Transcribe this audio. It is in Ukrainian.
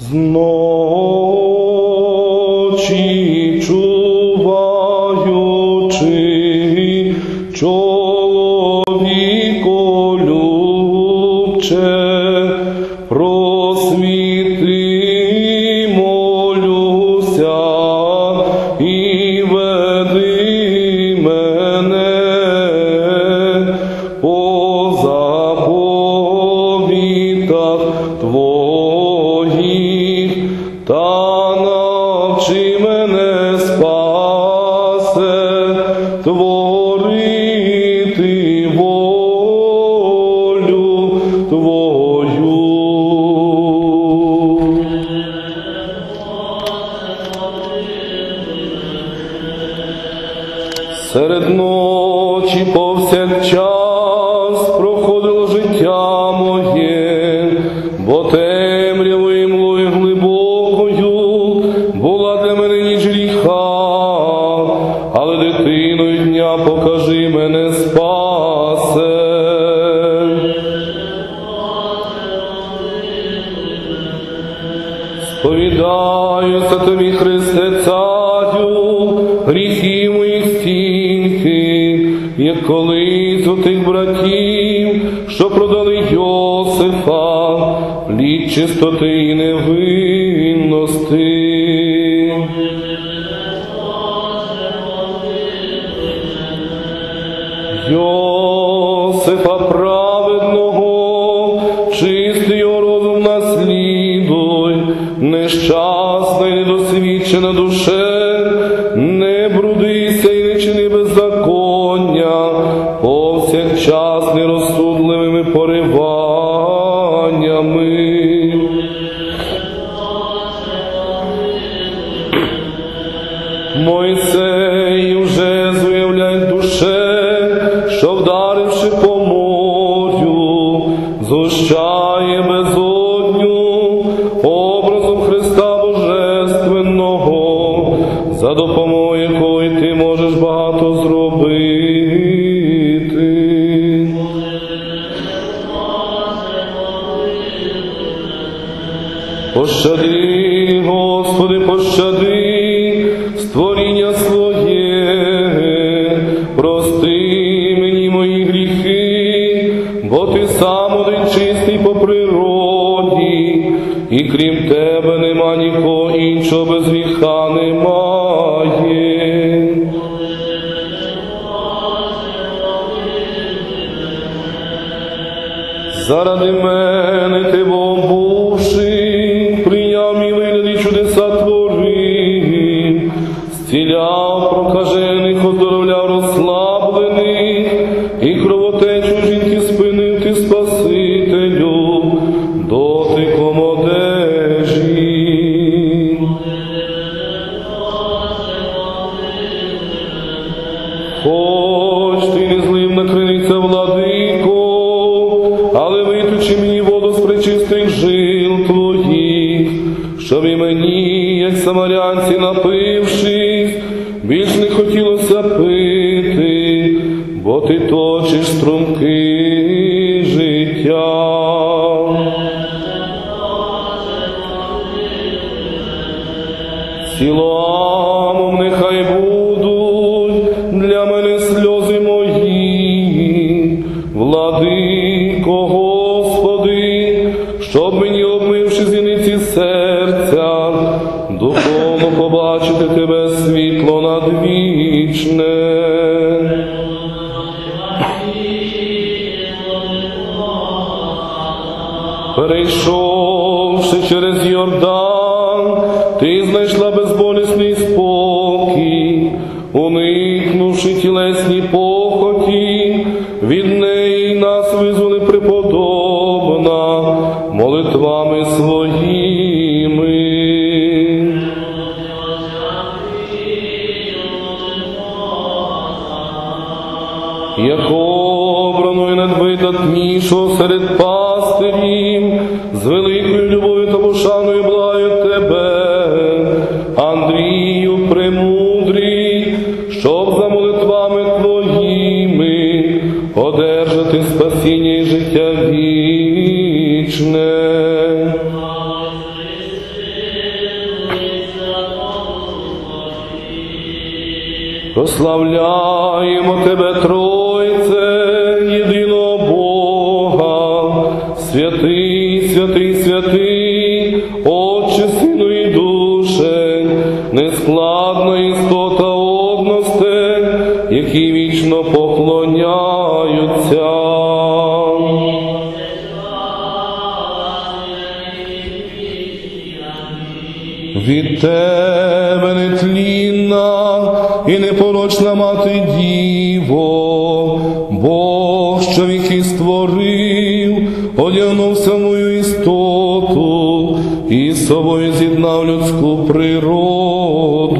Зночі ночі повсякчас проходило життя моє, бо темрявою млою глибокою була для мене ніч гріха, але дитиною дня покажи мене спасе. Сповідаюся тобі, Христе Царю, колись у тих братів, що продали Йосифа, плід чистоти і невинності. Йосифа праведного, чистий його розум наслідуй, нещасна і недосвідчена душе, не брудися і не чини Мойсей уже зуявляє душе, що вдаривши по морю, зущає безодню образом Христа Божественного, за допомогою якої ти можеш багато зробити. Пощади, Господи, пощади, і крім тебе нема нікого іншого без гріха немає. Заради мене ти бувши, прийняв мій вигляд і чудеса творив, зціляв прокажених, оздоровляв і мені, як самарянці, напившись, більш не хотілося пити, бо ти точиш струмки життя. Сілоамом серця, духовно побачити тебе світло надвічне. Перейшовши через Йордан, ти знайшла безболісний спокій, уникнувши тілесні похоті, від неї нас визволи преподобна як обрано і надвидатнішого серед пастирів, з великою любов'ю та пошаною блаю тебе, Андрію премудрій, щоб за молитвами твоїми одержати спасіння і життя вічне. Прославляємо тебе, Тро. Нескладна істота односте, які вічно поклоняються. Від тебе нетлінна і непорочна мати діво, Бог, що віки створив, одягнув самую істоту і з собою з'єднав людську природу.